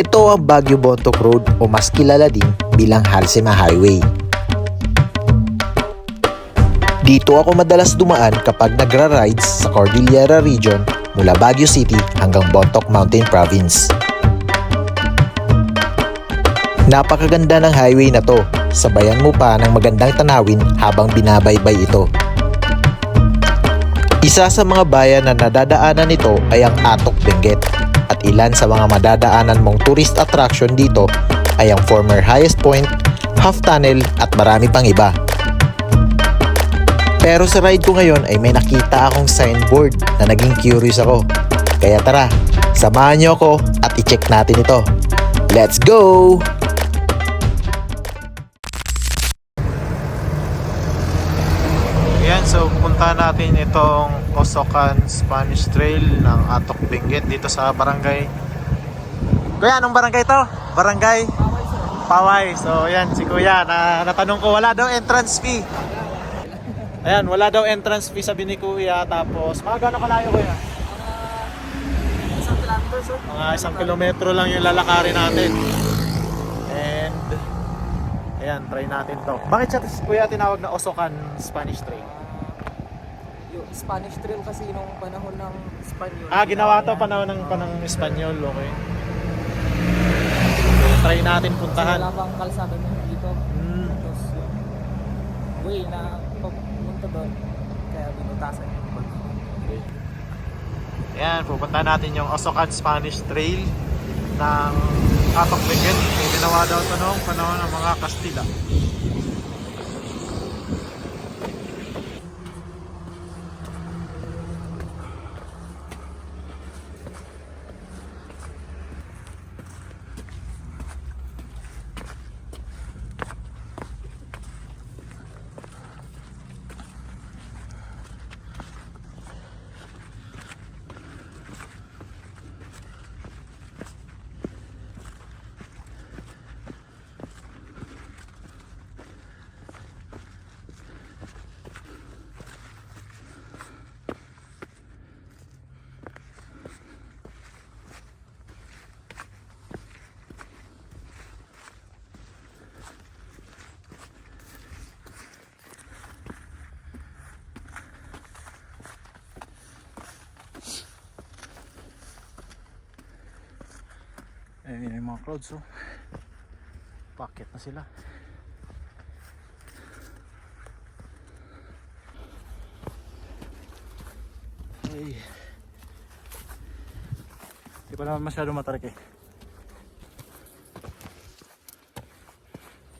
Ito ang Baguio Bontoc Road o mas kilala din bilang Halsema Highway. Dito ako madalas dumaan kapag nagra-rides sa Cordillera Region mula Baguio City hanggang Bontoc Mountain Province. Napakaganda ng highway na to. Sabayan mo pa ng magandang tanawin habang binabaybay ito. Isa sa mga bayan na nadadaanan nito ay ang Atok Benguet ilan sa mga madadaanan mong tourist attraction dito ay ang former highest point, half tunnel at marami pang iba. Pero sa ride ko ngayon ay may nakita akong signboard na naging curious ako. Kaya tara, samahan niyo ako at i-check natin ito. Let's go! Yan, so punta natin itong Osokan Spanish Trail ng Atok Benguet dito sa barangay. Kuya, anong barangay to? Barangay Paway. So yan, si Kuya, na, natanong ko, wala daw entrance fee. Ayan, wala daw entrance fee sabi ni Kuya. Tapos, mga gano'ng kalayo Kuya? Isang kilometer, sir. Mga isang kilometro lang yung lalakarin natin. And, ayan, try natin to. Bakit siya, Kuya, tinawag na Osokan Spanish Trail? Yung Spanish trail kasi nung panahon ng Espanyol. Ah, ginawa to panahon ng panang Espanyol, okay. Try natin Kasi puntahan. wala pang kalsada na dito. Hmm. Tapos yung way na pumunta doon. Kaya binutasan yung bag. Ayan, pupunta natin yung Osokan Spanish Trail ng. So, ginawa daw ito noong panahon ng mga Kastila. Ayan yung mga crowds, oh. Packet na sila. Ay. Hindi pa naman masyado matarik eh.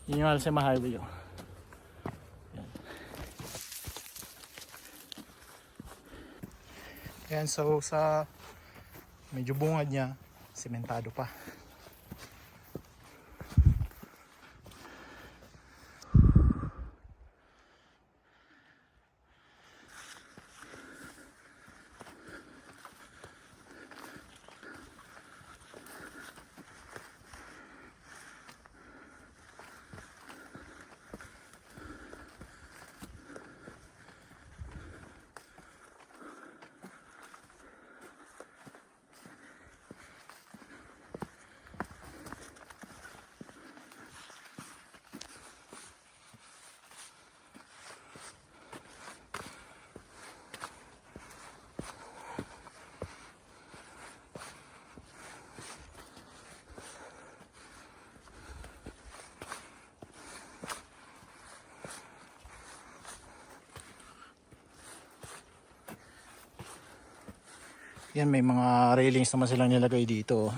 Yun yung Alcema Highway, oh. Yan. Yan, so sa medyo bungad niya, sementado pa. Yan, may mga railings naman silang nilagay dito. oh.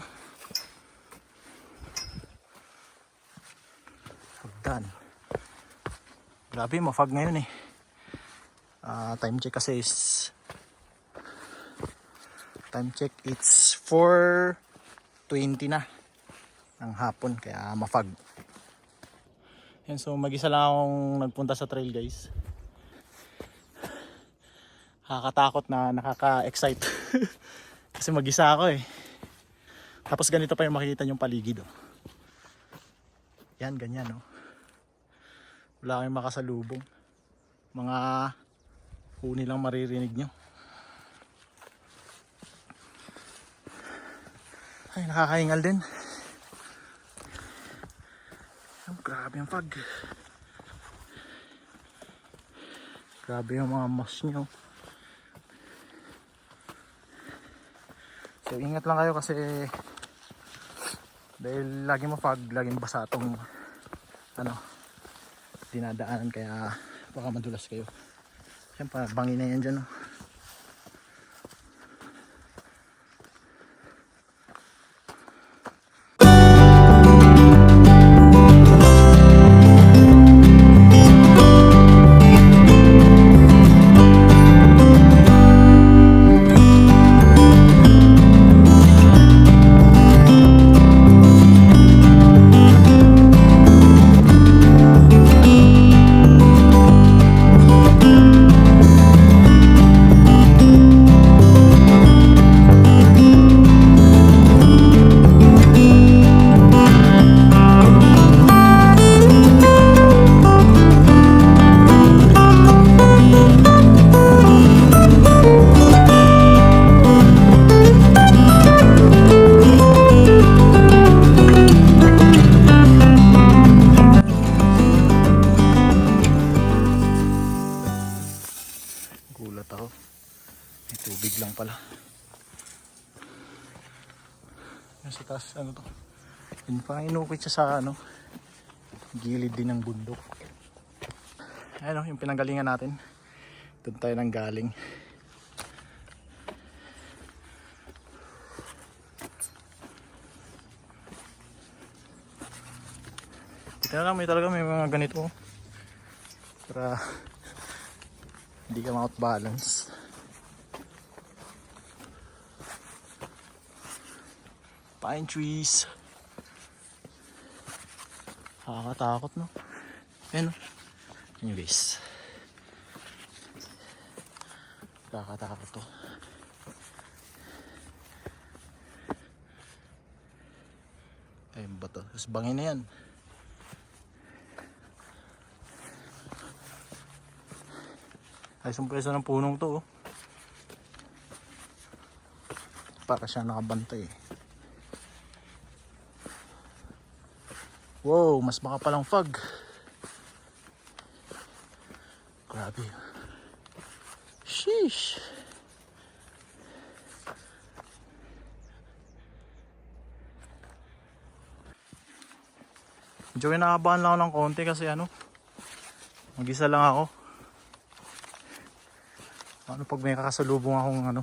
Pagdan. Grabe, mafag ngayon eh. Ah, time check kasi is time check it's 4.20 na ng hapon kaya mafag. Yan, so mag-isa lang akong nagpunta sa trail guys. Nakakatakot na nakaka-excite. Kasi mag-isa ako eh. Tapos ganito pa yung makikita yung paligid oh. Yan, ganyan oh. Wala kayong makasalubong. Mga huni lang maririnig nyo. Ay, nakakahingal din. Oh, grabe yung fog. Grabe yung mga moss nyo. So ingat lang kayo kasi dahil lagi mo fog, laging basa tong ano, dinadaanan kaya baka madulas kayo. Siyempre, bangin na yan dyan. Oh. May tubig lang pala. Yung sa taas, ano to? Yun pa, inukit siya sa ano, gilid din ng bundok. Ayun o, yung pinanggalingan natin. Doon tayo nang galing. Ito lang, may talaga may mga ganito. Para hindi ka ma-out balance. Pine trees. Nakakatakot no. Ayan no. Ayan guys. Nakakatakot to. Ayun ba to? Tapos bangin na yan. Ayos ang pwesto ng punong to. oh. Para siya nakabantay. eh. Wow, mas makapalang fog. Grabe. Sheesh. Medyo kinakabahan lang ako ng konti kasi ano, mag-isa lang ako. Ano pag may kakasalubong akong ano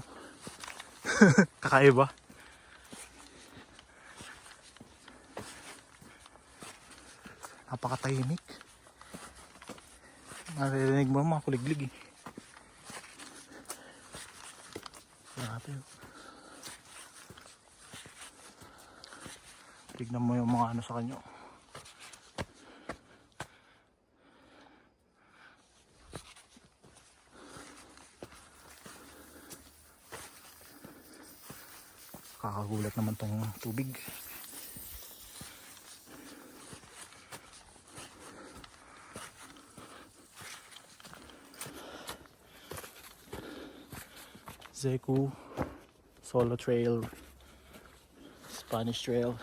kakaiba. Napakatahimik. Naririnig mo mga kuliglig eh. Grabe. oh. Tignan mo yung mga ano sa kanyo. Kakagulat naman tong tubig. Zeku Solo Trail Spanish Trail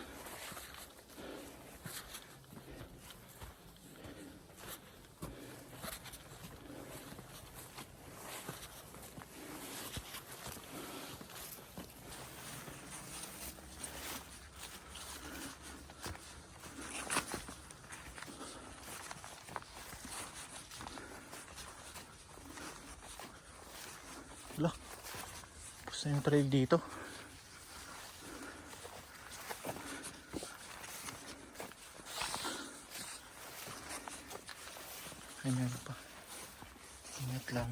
yung dito. Ay, meron pa. Ingat lang.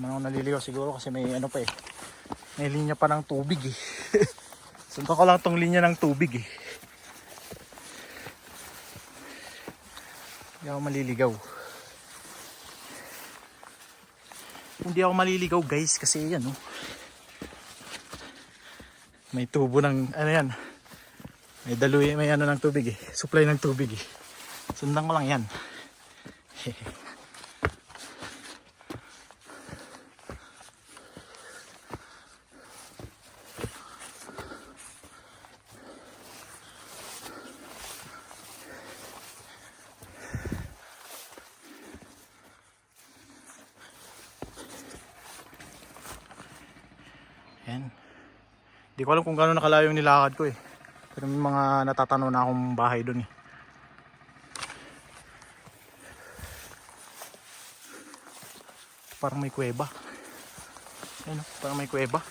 Man ako naliligaw siguro kasi may ano pa eh. May linya pa ng tubig eh. Sundan ko lang tong linya ng tubig eh. Hindi ako maliligaw. Hindi ako maliligaw guys kasi yan oh. May tubo ng ano yan. May daluy, may ano ng tubig eh. Supply ng tubig eh. Sundan ko lang. Yan. Di ko alam kung gaano nakalayo yung nilakad ko eh. Pero may mga natatanaw na akong bahay doon eh. Parang may kuweba. Ayun parang may kuweba.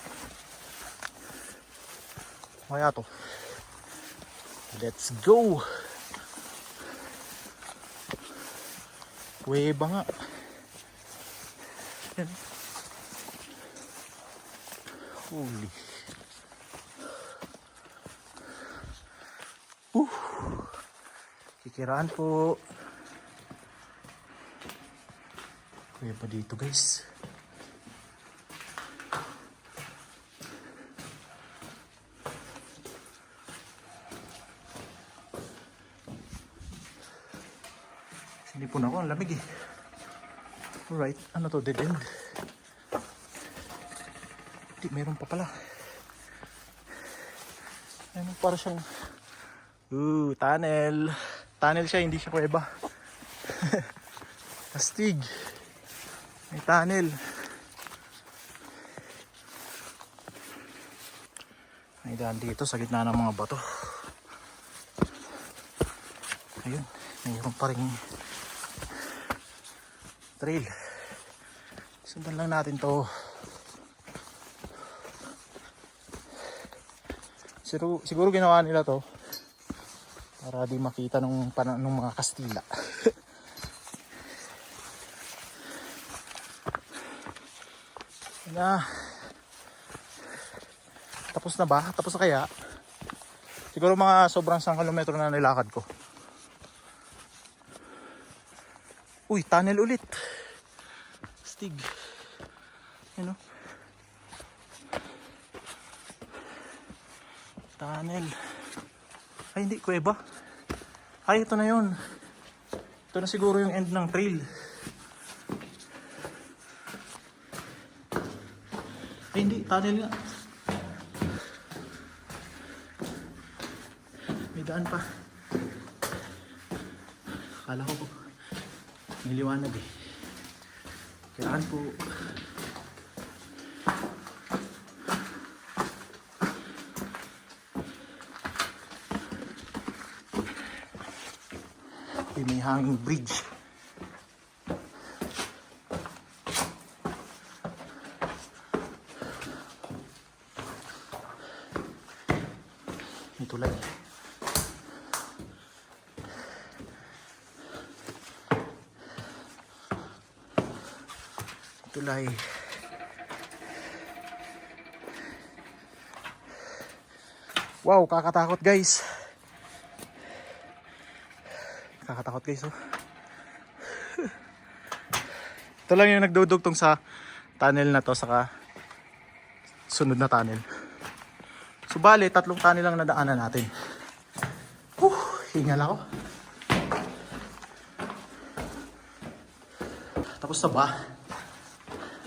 Kaya to. Let's go! Kuweba nga. Yan. Holy. Kikiraan po. Kuya pa dito guys. Sinipon ako, ang lamig eh. Alright, ano to, dead end? Di, meron pa pala. Ano, para siyang... Ooh, tunnel. Tunnel siya, hindi siya kuweba. Astig. May tunnel. May daan dito sa gitna ng mga bato. Ayun, mayroon pa rin trail. Sundan lang natin to. Siguro, siguro ginawa nila to para di makita nung, nung mga Kastila. na tapos na ba? Tapos na kaya? Siguro mga sobrang 1 kilometro na nilakad ko. Uy, tunnel ulit. Stig. Ano? Tunnel. Ay, hindi. Kuweba. Ay, ito na yun. Ito na siguro yung end ng trail. Ay, hindi. Tunnel nga. May daan pa. Akala ko po. May liwanag eh. Kailangan po. May hanging bridge. May tulay. Tulay. Wow, kakatakot guys. Kakatakot guys oh. Ito lang yung nagdudugtong sa tunnel na to saka sunod na tunnel. Subali, tatlong tunnel lang nadaanan natin. Huh, hingal ako. Tapos na ba?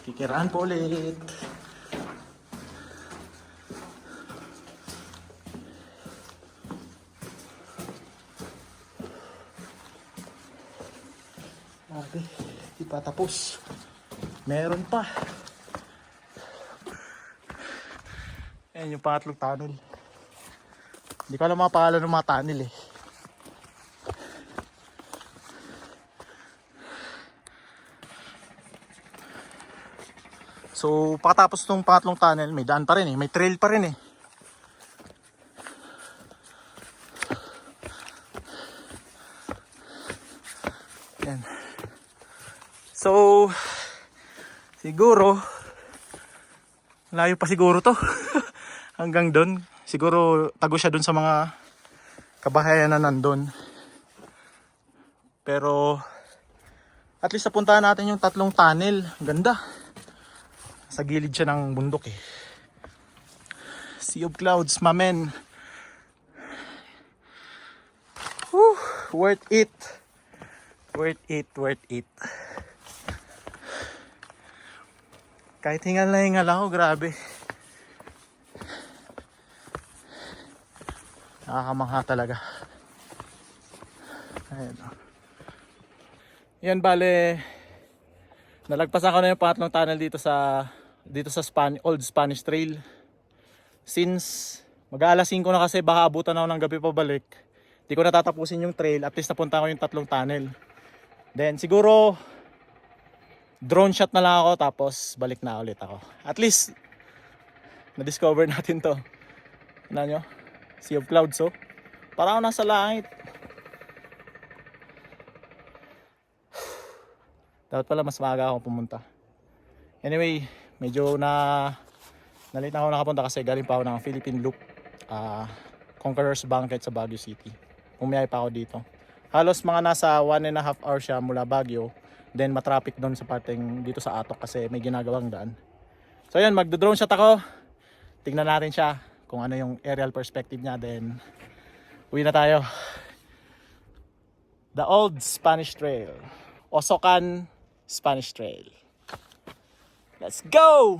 Kikiraan po ulit. Okay, di pa tapos. Meron pa. Ayan yung pangatlong tunnel. Hindi ko alam mga pangalan ng mga tunnel eh. So, pakatapos ng pangatlong tunnel, may daan pa rin eh. May trail pa rin eh. Yan. So, siguro, layo pa siguro to. Hanggang doon. Siguro, tago siya doon sa mga kabahayan na nandun. Pero, at least napuntahan natin yung tatlong tunnel. Ganda. Sa gilid siya ng bundok eh. Sea of clouds, my men. Whew, worth it. Worth it, worth it. Kahit hingal na hingal ako, grabe. Nakakamangha talaga. Ayan. oh. Yan bale, nalagpasan ko na yung pangatlong tunnel dito sa dito sa Span Old Spanish Trail. Since mag-aalas 5 na kasi baka abutan ako ng gabi pabalik. Di ko natatapusin yung trail, at least napunta ko yung tatlong tunnel. Then siguro drone shot na lang ako tapos balik na ulit ako. At least na-discover natin to. Ano nyo? Sea of Clouds oh. Parang ako nasa langit. Dapat pala mas maaga ako pumunta. Anyway, medyo na nalit na ako nakapunta kasi galing pa ako ng Philippine Loop. ah Conqueror's Banquet sa Baguio City. Umiyay pa ako dito. Halos mga nasa one and a half hour siya mula Baguio. Then matraffic doon sa parting dito sa Atok kasi may ginagawang daan. So yun, magdo-drone shot ako. Tingnan natin siya kung ano yung aerial perspective niya. Then uwi na tayo. The Old Spanish Trail. Osokan Spanish Trail. Let's go!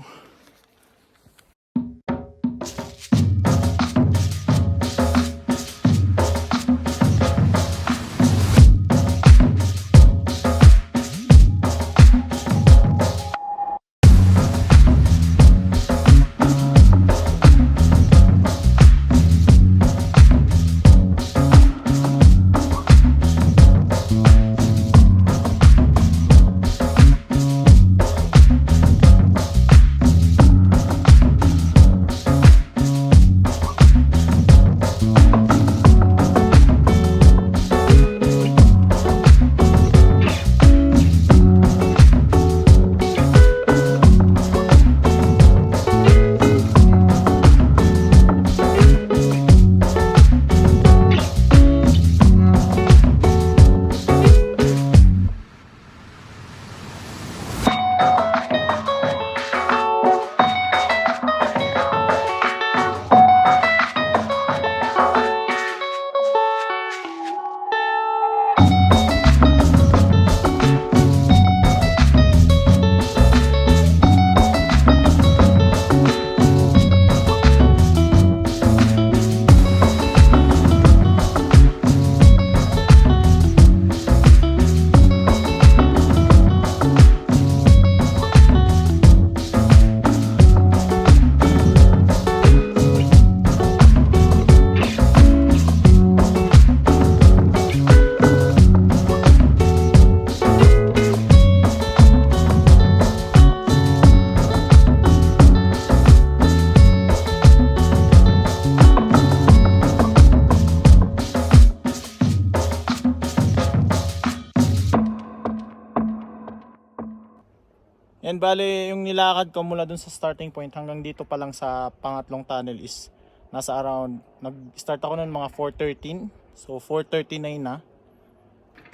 Bale, yung nilakad ko mula dun sa starting point hanggang dito pa lang sa pangatlong tunnel is nasa around, nag-start ako nun mga 4.13. So 4.39 na.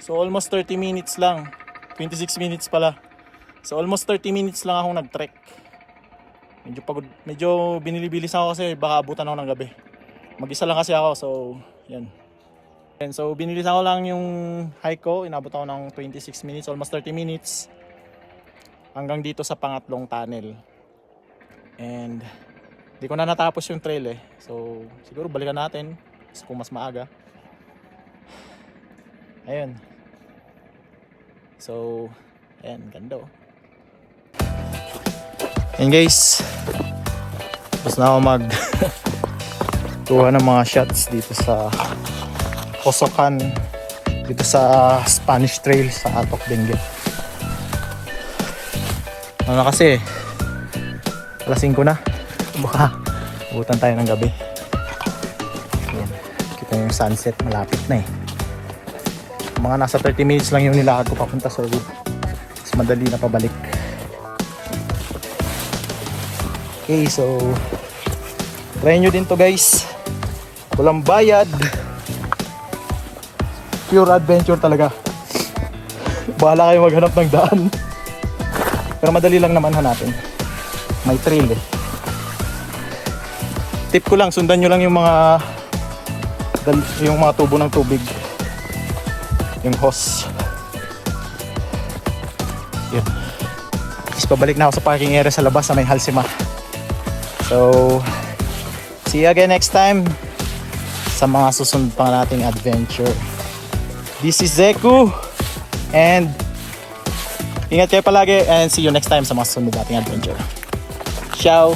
So almost 30 minutes lang. 26 minutes pala. So almost 30 minutes lang akong nag-trek. Medyo pagod, medyo binilibilis ako kasi baka abutan ako ng gabi. Mag-isa lang kasi ako, so yan. And so binilis ako lang yung hike ko, inabot ako ng 26 minutes, almost 30 minutes hanggang dito sa pangatlong tunnel. And di ko na natapos yung trail eh. So siguro balikan natin kung mas maaga. Ayun. So, ayan, ganda oh. Ayan guys. Tapos na ako mag kuha ng mga shots dito sa Osokan dito sa Spanish Trail sa Atok Benguet. Ano kasi, alas 5 na. Baka ubutan tayo ng gabi. Ayan. Kita yung sunset, malapit na eh. Mga nasa 30 minutes lang yung nilakad ko papunta sa road. Mas madali na pabalik. Okay, so try nyo din to guys. Walang bayad. Pure adventure talaga. Bahala kayo maghanap ng daan. Pero madali lang naman hanapin. May trail eh. Tip ko lang, sundan nyo lang yung mga yung mga tubo ng tubig. Yung hose. Yun. Tapos pabalik na ako sa parking area sa labas sa may Halsima. So, see you again next time sa mga susunod pang nating adventure. This is Zeku and ingat kayo palagi and see you next time sa mga susunod nating adventure. Ciao!